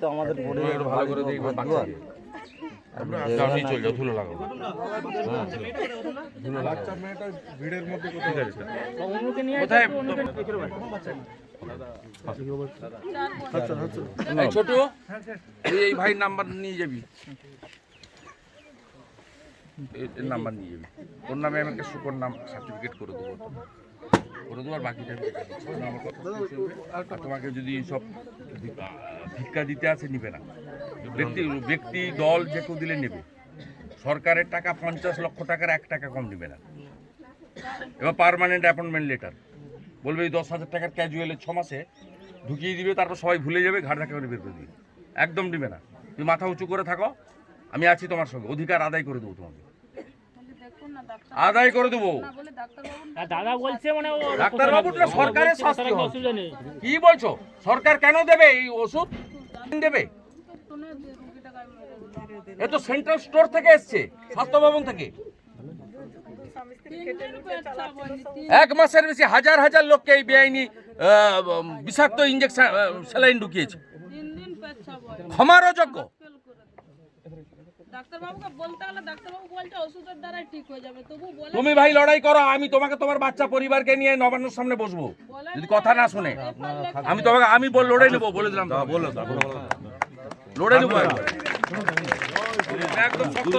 তো আমাদের বোর্ডে একটু ভালো করে দেখবে বাচ্চা দিয়ে। যাও নিয়ে চল যাও ধুলো লাগাবো। বাচ্চা মেয়েটা ভিড়ের মধ্যে কোথায় যাচ্ছে? কোথায়? ছোট তুই এই ভাই নাম্বার নিয়ে যাবি। এর নাম্বার নিয়ে যাবি ওর নামে আমি একটা সুকর নাম সার্টিফিকেট করে দেবো করে দেবো আর বাকিটা তোমাকে যদি সব ভিক্ষা দিতে আসে নিবে না। ব্যক্তি ব্যক্তি দল যে কেউ দিলে নেবে। সরকারের টাকা পঞ্চাশ লক্ষ টাকার এক টাকা কম নেবে না। এবার পারমানেন্ট অ্যাপয়েন্টমেন্ট লেটার বলবে এই দশ হাজার টাকার ক্যাজুয়ালের ছ মাসে ঢুকিয়ে দিবে তারপর সবাই ভুলে যাবে ঘাট ধাক্কা করে বের করে দিবে। একদম দিবে না। তুমি মাথা উঁচু করে থাকো আমি আছি তোমার সঙ্গে। অধিকার আদায় করে দেবো তোমাকে। আদায় করে দেবো। দাদা বলছে মানে ও ডাক্তারবাবুর সরকারের নেই। কি বলছো? সরকার কেন দেবে এই ওষুধ? দেবে? এ তো সেন্ট্রাল স্টোর থেকে এসছে স্বাস্থ্য ভবন থেকে। এক মাসের বেশি হাজার হাজার লোককে এই বেআইনি বিষাক্ত ইঞ্জেকশন স্যালাইন ঢুকিয়েছে। তিন দিন তুমি ভাই লড়াই করো আমি তোমাকে তোমার বাচ্চা পরিবারকে নিয়ে নবান্নর সামনে বসবো। যদি কথা না শুনে। আমি তোমাকে আমি লড়াই লড়ে নেব বলে দিলাম লড়াই লড়ে নেব একদম শক্ত